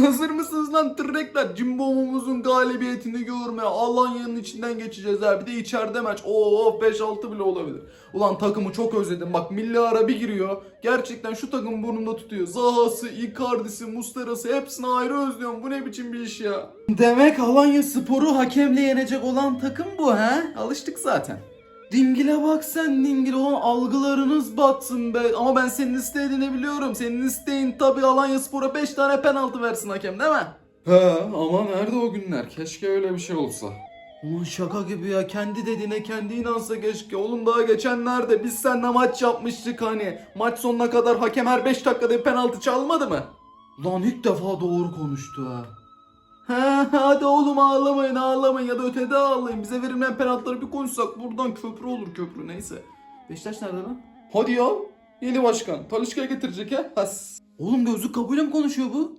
Hazır mısınız lan tırrekler? Cimbomumuzun galibiyetini görmeye Alanya'nın içinden geçeceğiz ha. Bir de içeride maç. Oo 5-6 bile olabilir. Ulan takımı çok özledim. Bak milli ara bir giriyor. Gerçekten şu takım burnumda tutuyor. Zaha'sı, Icardi'si, Mustera'sı hepsini ayrı özlüyorum. Bu ne biçim bir iş ya? Demek Alanya Sporu hakemle yenecek olan takım bu ha? Alıştık zaten. Dingile bak sen dingil olan algılarınız batsın be. Ama ben senin istediğini biliyorum. Senin isteğin tabii Alanya Spor'a 5 tane penaltı versin hakem değil mi? He ama nerede o günler? Keşke öyle bir şey olsa. Ulan şaka gibi ya. Kendi dediğine kendi inansa keşke. Oğlum daha geçenlerde biz seninle maç yapmıştık hani. Maç sonuna kadar hakem her 5 dakikada bir penaltı çalmadı mı? Lan ilk defa doğru konuştu ha. Hadi oğlum ağlamayın ağlamayın ya da ötede ağlayın. Bize verilen penaltıları bir konuşsak buradan köprü olur köprü neyse. Beşiktaş nerede lan? Hadi ya. Yeni başkan. Talişka'ya getirecek ha. Has. Oğlum gözlük kabuyla mı konuşuyor bu?